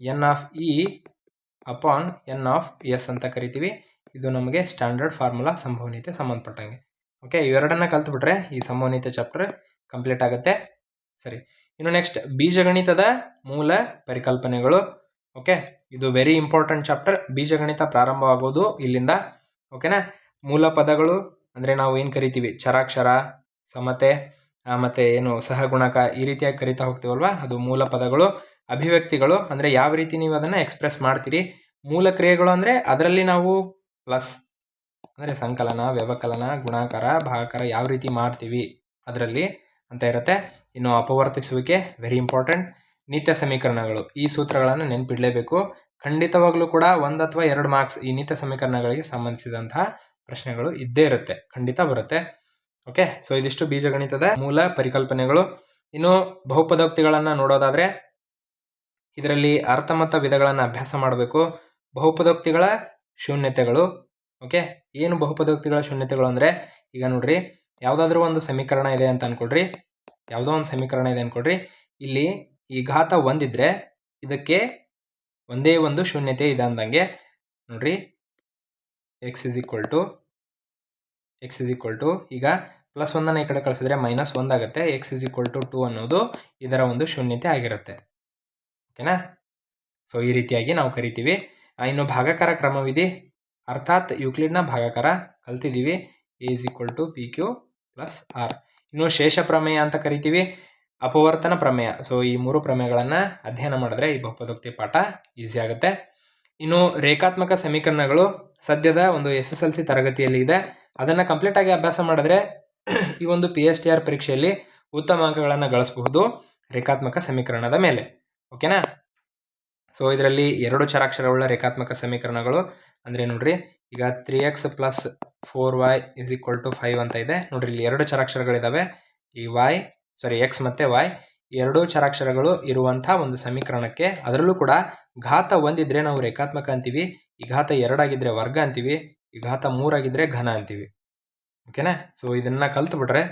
N of E upon N of S ಅಂತ ಕರಿತೀವಿ. ಇದು ನಮಗೆ ಸ್ಟ್ಯಾಂಡರ್ಡ್ ಫಾರ್ಮುಲಾ ಸಂಭವನೀಯತೆ ಸಂಬಂಧಪಟ್ಟಂಗೆ. ಓಕೆ ಇವೆರಡನ್ನ ಕಲ್ತ್ಬಿಟ್ರೆ ಈ ಸಂಭವನೀಯತೆ ಚಾಪ್ಟರ್ ಕಂಪ್ಲೀಟ್ ಆಗುತ್ತೆ. ಸರಿ, ಇನ್ನು ನೆಕ್ಸ್ಟ್ ಬೀಜಗಣಿತದ ಮೂಲ ಪರಿಕಲ್ಪನೆಗಳು. ಓಕೆ ಇದು ವೆರಿ ಇಂಪಾರ್ಟೆಂಟ್ ಚಾಪ್ಟರ್ ಬೀಜಗಣಿತ ಪ್ರಾರಂಭವಾಗೋದು ಇಲ್ಲಿಂದ. ಓಕೆನಾ ಮೂಲ ಪದಗಳು ಅಂದರೆ ನಾವು ಏನು ಕರಿತೀವಿ? ಚರಾಕ್ಷರ, ಸಮತೆ ಮತ್ತು ಏನು ಸಹಗುಣಕ ಈ ರೀತಿಯಾಗಿ ಕರಿತಾ ಹೋಗ್ತೀವಲ್ವ? ಅದು ಮೂಲ ಪದಗಳು. ಅಭಿವ್ಯಕ್ತಿಗಳು ಅಂದರೆ ಯಾವ ರೀತಿ ನೀವು ಅದನ್ನು ಎಕ್ಸ್ಪ್ರೆಸ್ ಮಾಡ್ತೀರಿ? ಮೂಲ ಕ್ರಿಯೆಗಳು ಅಂದರೆ ಅದರಲ್ಲಿ ನಾವು ಪ್ಲಸ್ ಅಂದರೆ ಸಂಕಲನ, ವ್ಯವಕಲನ, ಗುಣಾಕಾರ, ಭಾಗಾಕಾರ ಯಾವ ರೀತಿ ಮಾಡ್ತೀವಿ ಅದರಲ್ಲಿ ಅಂತ ಇರುತ್ತೆ. ಇನ್ನು ಅಪವರ್ತಿಸುವಿಕೆ ವೆರಿ ಇಂಪಾರ್ಟೆಂಟ್ ನಿತ್ಯ ಸಮೀಕರಣಗಳು. ಈ ಸೂತ್ರಗಳನ್ನು ನೆನ್ಪಿಡಲೇಬೇಕು. ಖಂಡಿತವಾಗ್ಲೂ ಕೂಡ ಒಂದು ಅಥವಾ ಎರಡು ಮಾರ್ಕ್ಸ್ ಈ ನಿತ್ಯ ಸಮೀಕರಣಗಳಿಗೆ ಸಂಬಂಧಿಸಿದಂತಹ ಪ್ರಶ್ನೆಗಳು ಇದ್ದೇ ಇರುತ್ತೆ. ಖಂಡಿತ ಬರುತ್ತೆ. ಓಕೆ ಸೊ ಇದಿಷ್ಟು ಬೀಜಗಣಿತದ ಮೂಲ ಪರಿಕಲ್ಪನೆಗಳು. ಇನ್ನು ಬಹುಪದೋಕ್ತಿಗಳನ್ನು ನೋಡೋದಾದ್ರೆ, ಇದರಲ್ಲಿ ಅರ್ಥ ಮತ್ತು ವಿಧಗಳನ್ನು ಅಭ್ಯಾಸ ಮಾಡಬೇಕು. ಬಹುಪದೋಕ್ತಿಗಳ ಶೂನ್ಯತೆಗಳು. ಓಕೆ ಏನು ಬಹುಪದೋಕ್ತಿಗಳ ಶೂನ್ಯತೆಗಳು ಅಂದರೆ, ಈಗ ನೋಡ್ರಿ, ಯಾವುದಾದ್ರೂ ಒಂದು ಸಮೀಕರಣ ಇದೆ ಅಂತ ಅನ್ಕೊಳ್ರಿ. ಯಾವುದೋ ಒಂದು ಸಮೀಕರಣ ಇದೆ ಅನ್ಕೊಳ್ರಿ. ಇಲ್ಲಿ ಈ ಘಾತ ಒಂದಿದ್ರೆ ಇದಕ್ಕೆ ಒಂದೇ ಒಂದು ಶೂನ್ಯತೆ ಇದೆ ಅಂದಂಗೆ, ನೋಡ್ರಿ X is equal to X is equal to ಈಗ ಪ್ಲಸ್ ಒಂದನ್ನು ಈ ಕಡೆ ಕಳಿಸಿದ್ರೆ minus ಒಂದಾಗುತ್ತೆ X is equal to two ಅನ್ನೋದು ಇದರ ಒಂದು ಶೂನ್ಯತೆ ಆಗಿರುತ್ತೆ. ಓಕೆನಾ? ಸೊ ಈ ರೀತಿಯಾಗಿ ನಾವು ಕರಿತೀವಿ. ಇನ್ನು ಭಾಗಾಕಾರ ಕ್ರಮವಿಧಿ, ಅರ್ಥಾತ್ ಯುಕ್ಲಿಡ್ನ ಭಾಗಾಕಾರ ಕಲ್ತಿದ್ದೀವಿ A is equal to P Q plus R ಇನ್ನು ಶೇಷ ಪ್ರಮೇಯ ಅಂತ ಕರಿತೀವಿ. ಅಪವರ್ತನ ಪ್ರಮೇಯ. ಸೊ ಈ ಮೂರು ಪ್ರಮೇಯಗಳನ್ನು ಅಧ್ಯಯನ ಮಾಡಿದ್ರೆ ಈ ಬಹುಪದೋಕ್ತಿ ಪಾಠ ಈಸಿ ಆಗುತ್ತೆ. ಇನ್ನು ರೇಖಾತ್ಮಕ ಸಮೀಕರಣಗಳು ಸದ್ಯದ ಒಂದು ಎಸ್ ಎಸ್ ಎಲ್ ಸಿ ತರಗತಿಯಲ್ಲಿ ಇದೆ. ಅದನ್ನು ಕಂಪ್ಲೀಟ್ ಆಗಿ ಅಭ್ಯಾಸ ಮಾಡಿದ್ರೆ ಈ ಒಂದು ಪಿ ಎಸ್ ಟಿ ಆರ್ ಪರೀಕ್ಷೆಯಲ್ಲಿ ಉತ್ತಮ ಅಂಕಗಳನ್ನು ಗಳಿಸಬಹುದು ರೇಖಾತ್ಮಕ ಸಮೀಕರಣದ ಮೇಲೆ. ಓಕೆನಾ ಸೊ ಇದರಲ್ಲಿ ಎರಡು ಚರಾಕ್ಷರವುಳ್ಳ ರೇಖಾತ್ಮಕ ಸಮೀಕರಣಗಳು ಅಂದರೆ ನೋಡ್ರಿ, ಈಗ three X plus four Y is equal to five ಅಂತ ಇದೆ. ನೋಡ್ರಿ, ಇಲ್ಲಿ ಎರಡು ಚರಾಕ್ಷರಗಳಿದ್ದಾವೆ ಈ ವೈ ಸಾರಿ ಎಕ್ಸ್ ಮತ್ತೆ ವೈ ಎರಡೂ ಚರಾಕ್ಷರಗಳು ಇರುವಂಥ ಒಂದು ಸಮೀಕರಣಕ್ಕೆ ಅದರಲ್ಲೂ ಕೂಡ ಘಾತ ಒಂದಿದ್ರೆ ನಾವು ರೇಖಾತ್ಮಕ ಅಂತೀವಿ, ಈ ಘಾತ ಎರಡಾಗಿದ್ರೆ ವರ್ಗ ಅಂತೀವಿ, ಈ ಘಾತ ಮೂರಾಗಿದ್ರೆ ಘನ ಅಂತೀವಿ. ಓಕೆನಾ ಸೊ ಇದನ್ನ ಕಲ್ತು ಬಿಟ್ರೆ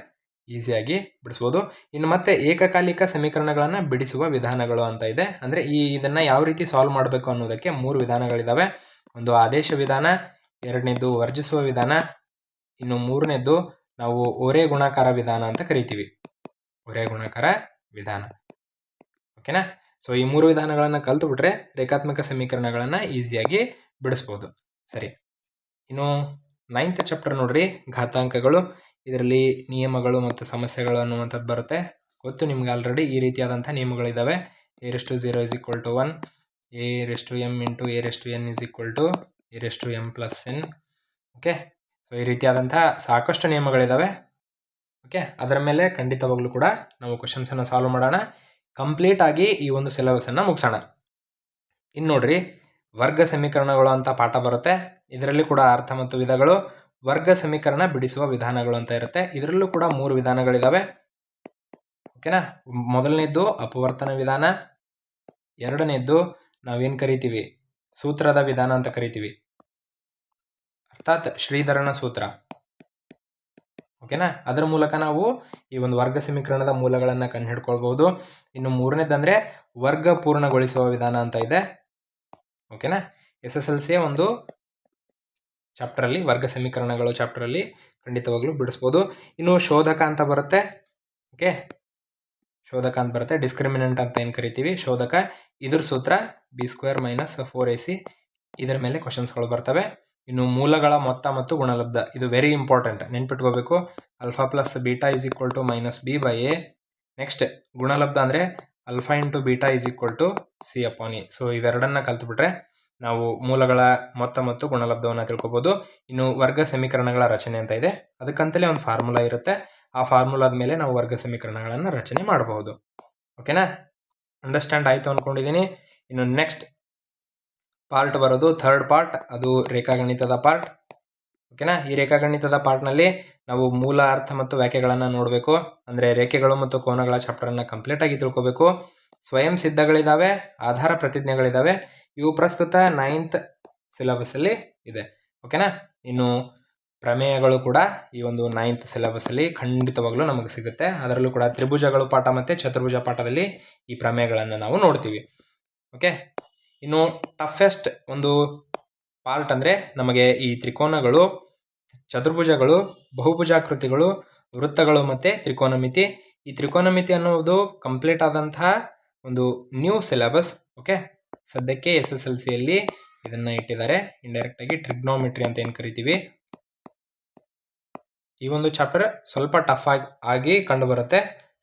ಈಸಿಯಾಗಿ ಬಿಡಿಸ್ಬೋದು. ಇನ್ನು ಮತ್ತೆ ಏಕಕಾಲಿಕ ಸಮೀಕರಣಗಳನ್ನು ಬಿಡಿಸುವ ವಿಧಾನಗಳು ಅಂತ ಇದೆ. ಅಂದರೆ ಈ ಇದನ್ನ ಯಾವ ರೀತಿ ಸಾಲ್ವ್ ಮಾಡಬೇಕು ಅನ್ನೋದಕ್ಕೆ ಮೂರು ವಿಧಾನಗಳಿದ್ದಾವೆ ಒಂದು ಆದೇಶ ವಿಧಾನ, ಎರಡನೇದು ವರ್ಜಿಸುವ ವಿಧಾನ, ಇನ್ನು ಮೂರನೇದು ನಾವು ಒರೇ ಗುಣಾಕಾರ ವಿಧಾನ ಅಂತ ಕರಿತೀವಿ. ಒರೇ ಗುಣಾಕಾರ ವಿಧಾನ. ಓಕೆನಾ? ಸೊ ಈ ಮೂರು ವಿಧಾನಗಳನ್ನು ಕಲ್ತು ಬಿಟ್ರೆ ರೇಖಾತ್ಮಕ ಸಮೀಕರಣಗಳನ್ನು ಈಸಿಯಾಗಿ ಬಿಡಿಸ್ಬೋದು. ಸರಿ. ಇನ್ನು ನೈನ್ತ್ ಚಾಪ್ಟರ್ ನೋಡ್ರಿ, ಘಾತಾಂಕಗಳು. ಇದರಲ್ಲಿ ನಿಯಮಗಳು ಮತ್ತು ಸಮಸ್ಯೆಗಳು ಅನ್ನುವಂಥದ್ದು ಬರುತ್ತೆ. ಗೊತ್ತು ನಿಮ್ಗೆ ಆಲ್ರೆಡಿ ಈ ರೀತಿಯಾದಂಥ ನಿಯಮಗಳಿದ್ದಾವೆ A raise to zero is equal to one A raise to M into A raise to N is equal to A raise to M plus N okay so ಈ ರೀತಿಯಾದಂಥ ಸಾಕಷ್ಟು ನಿಯಮಗಳಿದ್ದಾವೆ ಓಕೆ ಅದರ ಮೇಲೆ ಖಂಡಿತವಾಗ್ಲೂ ಕೂಡ ನಾವು ಕ್ವಶನ್ಸನ್ನು ಸಾಲ್ವ್ ಮಾಡೋಣ. ಕಂಪ್ಲೀಟ್ ಆಗಿ ಈ ಒಂದು ಸಿಲೆಬಸನ್ನು ಮುಗಿಸೋಣ. ಇನ್ನು ನೋಡ್ರಿ, ವರ್ಗ ಸಮೀಕರಣಗಳು ಅಂತ ಪಾಠ ಬರುತ್ತೆ. ಇದರಲ್ಲಿ ಕೂಡ ಅರ್ಥ ಮತ್ತು ವಿಧಗಳು. ವರ್ಗ ಸಮೀಕರಣ ಬಿಡಿಸುವ ವಿಧಾನಗಳು ಅಂತ ಇರುತ್ತೆ. ಇದರಲ್ಲೂ ಕೂಡ ಮೂರು ವಿಧಾನಗಳಿದ್ದಾವೆ ಓಕೆನಾ ಮೊದಲನೇದ್ದು ಅಪವರ್ತನ ವಿಧಾನ. ಎರಡನೇದ್ದು ನಾವೇನ್ ಕರಿತೀವಿ? ಸೂತ್ರದ ವಿಧಾನ ಅಂತ ಕರಿತೀವಿ. ಅರ್ಥಾತ್ ಶ್ರೀಧರನ ಸೂತ್ರ. ಓಕೆನಾ? ಅದರ ಮೂಲಕ ನಾವು ಈ ಒಂದು ವರ್ಗ ಸಮೀಕರಣದ ಮೂಲಗಳನ್ನು ಕಂಡುಹಿಡ್ಕೊಳ್ಬಹುದು. ಇನ್ನು ಮೂರನೇದಂದರೆ ವರ್ಗ ಪೂರ್ಣಗೊಳಿಸುವ ವಿಧಾನ ಅಂತ ಇದೆ. ಓಕೆನಾ? ಎಸ್ ಎಸ್ ಎಲ್ ಸಿಯ ಒಂದು ಚಾಪ್ಟರ್ ಅಲ್ಲಿ ವರ್ಗ ಸಮೀಕರಣಗಳು ಚಾಪ್ಟರ್ ಅಲ್ಲಿ ಖಂಡಿತವಾಗ್ಲೂ ಬಿಡಿಸ್ಬೋದು. ಇನ್ನು ಶೋಧಕ ಅಂತ ಬರುತ್ತೆ. ಓಕೆ? ಶೋಧಕ ಅಂತ ಬರುತ್ತೆ. ಡಿಸ್ಕ್ರಿಮಿನೆಂಟ್ ಅಂತ ಏನು ಕರಿತೀವಿ? ಶೋಧಕ. ಇದ್ರ ಸೂತ್ರ B square minus four A C ಇದರ ಮೇಲೆ ಕ್ವಶನ್ಸ್ಗಳು ಬರ್ತವೆ. ಇನ್ನು ಮೂಲಗಳ ಮೊತ್ತ ಮತ್ತು ಗುಣಲಬ್ಧ. ಇದು very important ನೆನ್ಪಿಟ್ಕೋಬೇಕು. Alpha plus beta is equal to minus B by A next ಗುಣಲಬ್ಧ ಅಂದರೆ alpha into beta is equal to C upon so ಇವೆರಡನ್ನ ಕಲ್ತ್ಬಿಟ್ರೆ ನಾವು ಮೂಲಗಳ ಮೊತ್ತ ಮತ್ತು ಗುಣಲಬ್ಧವನ್ನು ತಿಳ್ಕೊಬೋದು. ಇನ್ನು ವರ್ಗ ಸಮೀಕರಣಗಳ ರಚನೆ ಅಂತ ಇದೆ. ಅದಕ್ಕಂತಲೇ ಒಂದು ಫಾರ್ಮುಲಾ ಇರುತ್ತೆ. ಆ ಫಾರ್ಮುಲಾದ ಮೇಲೆ ನಾವು ವರ್ಗ ಸಮೀಕರಣಗಳನ್ನು ರಚನೆ ಮಾಡಬಹುದು ಓಕೆನಾ ಅಂಡರ್ಸ್ಟ್ಯಾಂಡ್ ಆಯಿತು ಅಂದ್ಕೊಂಡಿದ್ದೀನಿ ಇನ್ನು ನೆಕ್ಸ್ಟ್ ಪಾರ್ಟ್ ಬರೋದು ಥರ್ಡ್ ಪಾರ್ಟ್ ಅದು ರೇಖಾಗಣಿತದ ಪಾರ್ಟ್ ಓಕೆನಾ ಈ ರೇಖಾಗಣಿತದ ಪಾರ್ಟ್ನಲ್ಲಿ ನಾವು ಮೂಲ ಅರ್ಥ ಮತ್ತು ವ್ಯಾಖ್ಯೆಗಳನ್ನು ನೋಡಬೇಕು. ಅಂದರೆ ರೇಖೆಗಳು ಮತ್ತು ಕೋನಗಳ ಚಾಪ್ಟರನ್ನು ಕಂಪ್ಲೀಟ್ ಆಗಿ ತಿಳ್ಕೊಬೇಕು. ಸ್ವಯಂ ಸಿದ್ಧಗಳಿದ್ದಾವೆ ಆಧಾರ ಪ್ರತಿಜ್ಞೆಗಳಿದ್ದಾವೆ ಇವು ಪ್ರಸ್ತುತ ನೈನ್ತ್ ಸಿಲೆಬಸ್ಸಲ್ಲಿ ಇದೆ. ಓಕೆನಾ ಇನ್ನು ಪ್ರಮೇಯಗಳು ಕೂಡ ಈ ಒಂದು ನೈನ್ತ್ ಸಿಲೆಬಸ್ಸಲ್ಲಿ ಖಂಡಿತವಾಗ್ಲೂ ನಮಗೆ ಸಿಗುತ್ತೆ. ಅದರಲ್ಲೂ ಕೂಡ ತ್ರಿಭುಜಗಳು ಪಾಠ ಮತ್ತು ಚತುರ್ಭುಜ ಪಾಠದಲ್ಲಿ ಈ ಪ್ರಮೇಯಗಳನ್ನು ನಾವು ನೋಡ್ತೀವಿ. ಓಕೆ ಇನ್ನು ಟಫೆಸ್ಟ್ ಒಂದು ಪಾರ್ಟ್ ಅಂದರೆ ನಮಗೆ ಈ ತ್ರಿಕೋನಗಳು, ಚತುರ್ಭುಜಗಳು, ಬಹುಭುಜಾಕೃತಿಗಳು, ವೃತ್ತಗಳು ಮತ್ತು ತ್ರಿಕೋನಮಿತಿ. ಈ ತ್ರಿಕೋನಮಿತಿ ಅನ್ನೋದು ಕಂಪ್ಲೀಟ್ ಆದಂತಹ ಒಂದು ನ್ಯೂ ಸಿಲೆಬಸ್ ಓಕೆ ಸದ್ಯಕ್ಕೆ ಎಸ್ ಎಸ್ ಎಲ್ ಸಿಯಲ್ಲಿ ಇದನ್ನು ಇಟ್ಟಿದ್ದಾರೆ. ಇಂಡೈರೆಕ್ಟ್ ಆಗಿ ಟ್ರಿಗ್ನೋಮೆಟ್ರಿ ಅಂತ ಏನು ಕರಿತೀವಿ? ಈ ಒಂದು ಚಾಪ್ಟರ್ ಸ್ವಲ್ಪ ಟಫ್ ಆಗಿ ಆಗಿ ಕಂಡು ಬರುತ್ತೆ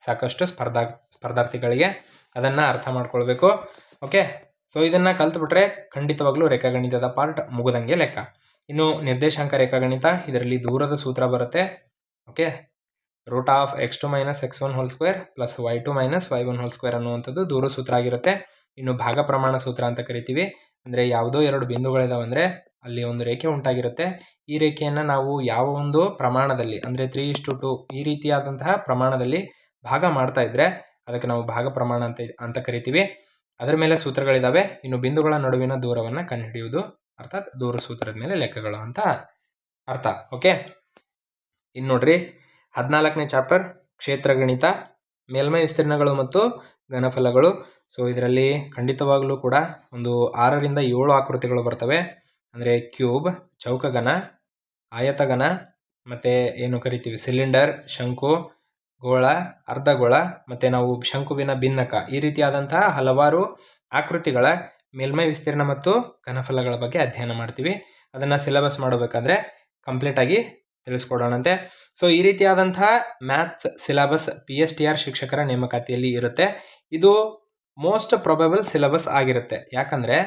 ಸಾಕಷ್ಟು ಸ್ಪರ್ಧಾ, ಸ್ಪರ್ಧಾರ್ಥಿಗಳಿಗೆ. ಅದನ್ನು ಅರ್ಥ ಮಾಡ್ಕೊಳ್ಬೇಕು ಓಕೆ ಸೊ ಇದನ್ನು ಕಲ್ತ್ಬಿಟ್ರೆ ಖಂಡಿತವಾಗ್ಲೂ ರೇಖಾಗಣಿತದ ಪಾರ್ಟ್ ಮುಗಿದಂಗೆ ಲೆಕ್ಕ. ಇನ್ನು ನಿರ್ದೇಶಾಂಕ ರೇಖಾಗಣಿತ, ಇದರಲ್ಲಿ ದೂರದ ಸೂತ್ರ ಬರುತ್ತೆ. Okay root of X two minus X one whole square plus Y two minus Y one whole square ಅನ್ನುವಂಥದ್ದು ದೂರ ಸೂತ್ರ ಆಗಿರುತ್ತೆ. ಇನ್ನು ಭಾಗ ಪ್ರಮಾಣ ಸೂತ್ರ ಅಂತ ಕರಿತೀವಿ. ಅಂದರೆ ಯಾವುದೋ ಎರಡು ಬಿಂದುಗಳಿದಾವೆ ಅಂದರೆ ಅಲ್ಲಿ ಒಂದು ರೇಖೆ ಉಂಟಾಗಿರುತ್ತೆ. ಈ ರೇಖೆಯನ್ನು ನಾವು ಯಾವ ಒಂದು ಪ್ರಮಾಣದಲ್ಲಿ, ಅಂದರೆ ತ್ರೀ ಇಷ್ಟು ಟು ಈ ರೀತಿಯಾದಂತಹ ಪ್ರಮಾಣದಲ್ಲಿ ಭಾಗ ಮಾಡ್ತಾ ಇದ್ರೆ, ಅದಕ್ಕೆ ನಾವು ಭಾಗ ಪ್ರಮಾಣ ಅಂತ ಅಂತ ಕರಿತೀವಿ. ಅದರ ಮೇಲೆ ಸೂತ್ರಗಳಿದ್ದಾವೆ ಇನ್ನು ಬಿಂದುಗಳ ನಡುವಿನ ದೂರವನ್ನು ಕಂಡುಹಿಡಿಯುವುದು ಅರ್ಥಾತ್ ದೂರ ಸೂತ್ರದ ಮೇಲೆ ಲೆಕ್ಕಗಳು ಅಂತ ಅರ್ಥ. ಓಕೆ ಇನ್ನು ನೋಡ್ರಿ. ಹದಿನಾಲ್ಕನೇ ಚಾಪ್ಟರ್ ಕ್ಷೇತ್ರ ಗಣಿತ, ಮೇಲ್ಮೈ ವಿಸ್ತೀರ್ಣಗಳು ಮತ್ತು ಘನಫಲಗಳು. ಸೊ ಇದರಲ್ಲಿ ಖಂಡಿತವಾಗಲೂ ಕೂಡ ಒಂದು ಆರರಿಂದ ಏಳು ಆಕೃತಿಗಳು ಬರ್ತವೆ. ಅಂದರೆ ಕ್ಯೂಬ್, ಚೌಕಘನ, ಆಯತಘನ, ಮತ್ತು ಏನು ಕರಿತೀವಿ? ಸಿಲಿಂಡರ್, ಶಂಕು ಗೋಳ, ಅರ್ಧಗೋಳ ಮತ್ತು ನಾವು ಶಂಕುವಿನ ಭಿನ್ನಕ ಈ ರೀತಿಯಾದಂತಹ ಹಲವಾರು ಆಕೃತಿಗಳ ಮೇಲ್ಮೈ ವಿಸ್ತೀರ್ಣ ಮತ್ತು ಘನಫಲಗಳ ಬಗ್ಗೆ ಅಧ್ಯಯನ ಮಾಡ್ತೀವಿ. ಅದನ್ನು ಸಿಲೆಬಸ್ ಮಾಡಬೇಕಾದ್ರೆ ಕಂಪ್ಲೀಟಾಗಿ ತಿಳಿಸ್ಕೊಡೋಣಂತೆ. ಸೊ ಈ ರೀತಿಯಾದಂತಹ maths syllabus P S T R ಶಿಕ್ಷಕರ ನೇಮಕಾತಿಯಲ್ಲಿ ಇರುತ್ತೆ. ಇದು ಮೋಸ್ಟ್ ಪ್ರೊಬೆಬಲ್ ಸಿಲೆಬಸ್ ಆಗಿರುತ್ತೆ. ಯಾಕಂದರೆ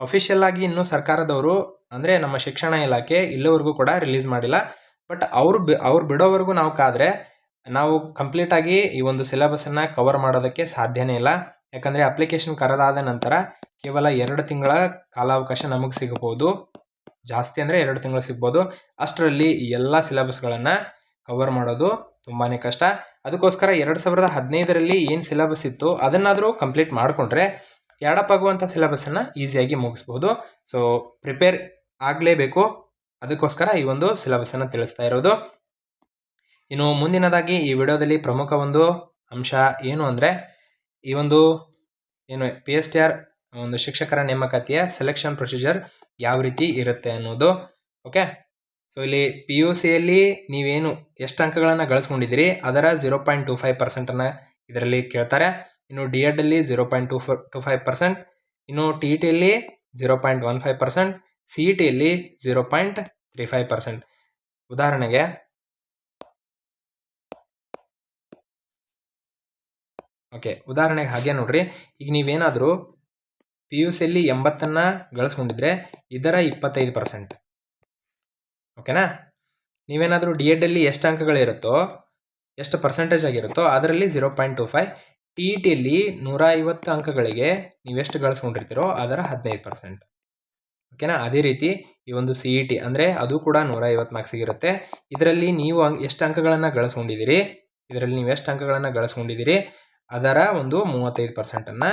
ಅಫಿಷಿಯಲ್ ಆಗಿ ಇನ್ನೂ ಸರ್ಕಾರದವರು ಅಂದರೆ ನಮ್ಮ ಶಿಕ್ಷಣ ಇಲಾಖೆ ಇಲ್ಲಿವರೆಗೂ ಕೂಡ ರಿಲೀಸ್ ಮಾಡಿಲ್ಲ. ಬಟ್ ಅವ್ರು ಬಿ, ಅವ್ರು ಬಿಡೋವರೆಗೂ ನಾವು ಕಾದರೆ ನಾವು ಕಂಪ್ಲೀಟಾಗಿ ಈ ಒಂದು ಸಿಲೆಬಸ್ಸನ್ನು ಕವರ್ ಮಾಡೋದಕ್ಕೆ ಸಾಧ್ಯನೇ ಇಲ್ಲ. ಯಾಕಂದರೆ ಅಪ್ಲಿಕೇಶನ್ ಕರೆದಾದ ನಂತರ ಕೇವಲ ಎರಡು ತಿಂಗಳ ಕಾಲಾವಕಾಶ ನಮಗೆ ಸಿಗಬಹುದು ಜಾಸ್ತಿ ಅಂದರೆ ಎರಡು ತಿಂಗಳು ಸಿಗ್ಬೋದು. ಅಷ್ಟರಲ್ಲಿ ಎಲ್ಲ ಸಿಲೆಬಸ್ಗಳನ್ನು ಕವರ್ ಮಾಡೋದು ತುಂಬಾ ಕಷ್ಟ. ಅದಕ್ಕೋಸ್ಕರ ಎರಡು ಸಾವಿರದ ಹದಿನೈದರಲ್ಲಿ ಏನು ಸಿಲೆಬಸ್ ಇತ್ತು ಅದನ್ನಾದರೂ ಕಂಪ್ಲೀಟ್ ಮಾಡಿಕೊಂಡ್ರೆ ಆಗುವಂಥ ಸಿಲೆಬಸ್ಸನ್ನು ಈಸಿಯಾಗಿ ಮುಗಿಸ್ಬೋದು. ಸೊ ಪ್ರಿಪೇರ್ ಆಗಲೇಬೇಕು. ಅದಕ್ಕೋಸ್ಕರ ಈ ಒಂದು ಸಿಲೆಬಸ್ಸನ್ನು ತಿಳಿಸ್ತಾ ಇರೋದು. ಇನ್ನು ಮುಂದಿನದಾಗಿ ಈ ವಿಡಿಯೋದಲ್ಲಿ ಪ್ರಮುಖ ಒಂದು ಅಂಶ ಏನು ಅಂದರೆ, ಈ ಒಂದು ಏನು ಪಿ ಎಸ್ ಟಿ ಆರ್ ಒಂದು ಶಿಕ್ಷಕರ ನೇಮಕಾತಿಯ ಸೆಲೆಕ್ಷನ್ ಪ್ರೊಸೀಜರ್ ಯಾವ ರೀತಿ ಇರುತ್ತೆ ಅನ್ನೋದು ಓಕೆ ಸೊ ಇಲ್ಲಿ ಪಿ ಯು ಸಿಯಲ್ಲಿ ನೀವೇನು ಎಷ್ಟು ಅಂಕಗಳನ್ನು ಗಳಿಸ್ಕೊಂಡಿದ್ದೀರಿ, ಅದರ ಝೀರೋ ಪಾಯಿಂಟ್ ಟು ಫೈವ್ ಪರ್ಸೆಂಟನ್ನು ಇದರಲ್ಲಿ ಕೇಳ್ತಾರೆ. ಇನ್ನು D ಎಡಲ್ಲಿ zero point two four two five percent ಇನ್ನು T ಟಿಯಲ್ಲಿ zero point one five percent C E ಟಿಯಲ್ಲಿ zero point three five percent ಉದಾಹರಣೆಗೆ ಓಕೆ ಉದಾಹರಣೆಗೆ ಹಾಗೆ ನೋಡ್ರಿ. ಈಗ ನೀವೇನಾದರೂ ಪಿ ಯು ಸಿಯಲ್ಲಿ ಎಂಬತ್ತನ್ನು ಗಳಿಸ್ಕೊಂಡಿದ್ರೆ ಇದರ ಇಪ್ಪತ್ತೈದು ಪರ್ಸೆಂಟ್ ಓಕೆನಾ ನೀವೇನಾದರೂ ಡಿ ಎಡಲ್ಲಿ ಎಷ್ಟು ಅಂಕಗಳಿರುತ್ತೋ, ಎಷ್ಟು ಪರ್ಸೆಂಟೇಜ್ ಆಗಿರುತ್ತೋ ಅದರಲ್ಲಿ zero point two five T E ಟಿಯಲ್ಲಿ ನೂರ ಐವತ್ತು ಅಂಕಗಳಿಗೆ ನೀವೆಷ್ಟು ಗಳಿಸ್ಕೊಂಡಿರ್ತೀರೋ ಅದರ ಹದಿನೈದು ಪರ್ಸೆಂಟ್ ಓಕೆನಾ ಅದೇ ರೀತಿ ಈ ಒಂದು ಸಿ ಇ ಟಿ ಅಂದರೆ ಅದು ಕೂಡ ನೂರ ಐವತ್ತು ಮಾರ್ಕ್ಸಿಗಿರುತ್ತೆ ಇದರಲ್ಲಿ ನೀವು ಎಷ್ಟು ಅಂಕಗಳನ್ನು ಗಳಿಸ್ಕೊಂಡಿದ್ದೀರಿ, ಇದರಲ್ಲಿ ನೀವು ಎಷ್ಟು ಅಂಕಗಳನ್ನು ಗಳಿಸ್ಕೊಂಡಿದ್ದೀರಿ ಅದರ ಒಂದು ಮೂವತ್ತೈದು ಪರ್ಸೆಂಟನ್ನು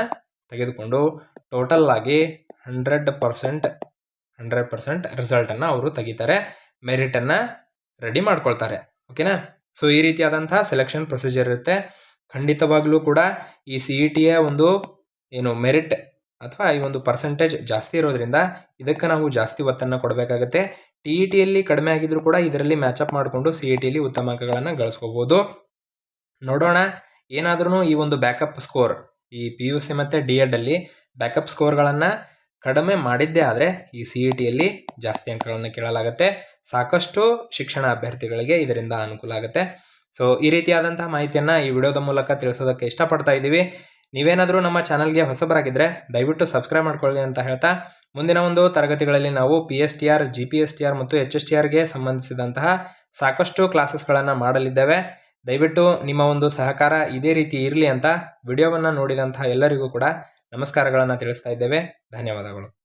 ತೆಗೆದುಕೊಂಡು ಟೋಟಲ್ ಆಗಿ ಹಂಡ್ರೆಡ್ ಪರ್ಸೆಂಟ್ ಹಂಡ್ರೆಡ್ ಪರ್ಸೆಂಟ್ ರಿಸಲ್ಟನ್ನು ಅವರು ತೆಗಿತಾರೆ ಮೆರಿಟನ್ನು ರೆಡಿ ಮಾಡ್ಕೊಳ್ತಾರೆ ಓಕೆನಾ ಸೊ ಈ ರೀತಿಯಾದಂತಹ ಸೆಲೆಕ್ಷನ್ ಪ್ರೊಸೀಜರ್ ಇರುತ್ತೆ. ಖಂಡಿತವಾಗ್ಲೂ ಕೂಡ ಈ ಸಿ ಇ ಟಿಯ ಒಂದು ಏನು ಮೆರಿಟ್ ಅಥವಾ ಈ ಒಂದು ಪರ್ಸೆಂಟೇಜ್ ಜಾಸ್ತಿ ಇರೋದ್ರಿಂದ ಇದಕ್ಕೆ ನಾವು ಜಾಸ್ತಿ ಒತ್ತನ್ನು ಕೊಡಬೇಕಾಗುತ್ತೆ. ಟಿ ಇ ಟಿಯಲ್ಲಿ ಕಡಿಮೆ ಆಗಿದ್ರು ಕೂಡ ಇದರಲ್ಲಿ ಮ್ಯಾಚಪ್ ಮಾಡಿಕೊಂಡು ಸಿ ಇ ಟಿಯಲ್ಲಿ ಉತ್ತಮ ಅಂಕಗಳನ್ನು ಗಳಿಸ್ಕೋಬೋದು. ನೋಡೋಣ. ಏನಾದ್ರೂ ಈ ಒಂದು ಬ್ಯಾಕಪ್ ಸ್ಕೋರ್ ಈ ಪಿ ಯು ಸಿ ಮತ್ತು ಡಿ ಎಡಲ್ಲಿ ಬ್ಯಾಕಪ್ ಸ್ಕೋರ್ಗಳನ್ನು ಕಡಿಮೆ ಮಾಡಿದ್ದೇ ಆದರೆ ಈ ಸಿ ಇ ಟಿಯಲ್ಲಿ ಜಾಸ್ತಿ ಅಂಕಗಳನ್ನು ಕೇಳಲಾಗುತ್ತೆ. ಸಾಕಷ್ಟು ಶಿಕ್ಷಣ ಅಭ್ಯರ್ಥಿಗಳಿಗೆ ಇದರಿಂದ ಅನುಕೂಲ ಆಗುತ್ತೆ. ಸೊ ಈ ರೀತಿಯಾದಂತಹ ಮಾಹಿತಿಯನ್ನು ಈ ವಿಡಿಯೋದ ಮೂಲಕ ತಿಳಿಸೋದಕ್ಕೆ ಇಷ್ಟಪಡ್ತಾ ಇದ್ದೀವಿ. ನೀವೇನಾದರೂ ನಮ್ಮ ಚಾನಲ್ಗೆ ಹೊಸಬರಾಗಿದ್ದರೆ ದಯವಿಟ್ಟು ಸಬ್ಸ್ಕ್ರೈಬ್ ಮಾಡ್ಕೊಳ್ಳಿ ಅಂತ ಹೇಳ್ತಾ, ಮುಂದಿನ ಒಂದು ತರಗತಿಗಳಲ್ಲಿ ನಾವು P S T R G P S T R ಮತ್ತು ಎಚ್ ಎಸ್ ಟಿ ಆರ್ಗೆ ಸಂಬಂಧಿಸಿದಂತಹ ಸಾಕಷ್ಟು ಕ್ಲಾಸಸ್ಗಳನ್ನು ಮಾಡಲಿದ್ದೇವೆ. ದಯವಿಟ್ಟು ನಿಮ್ಮ ಒಂದು ಸಹಕಾರ ಇದೇ ರೀತಿ ಇರಲಿ ಅಂತ ವಿಡಿಯೋವನ್ನು ನೋಡಿದಂಥ ಎಲ್ಲರಿಗೂ ಕೂಡ ನಮಸ್ಕಾರಗಳನ್ನು ತಿಳಿಸ್ತಾ ಇದ್ದೇವೆ. ಧನ್ಯವಾದಗಳು.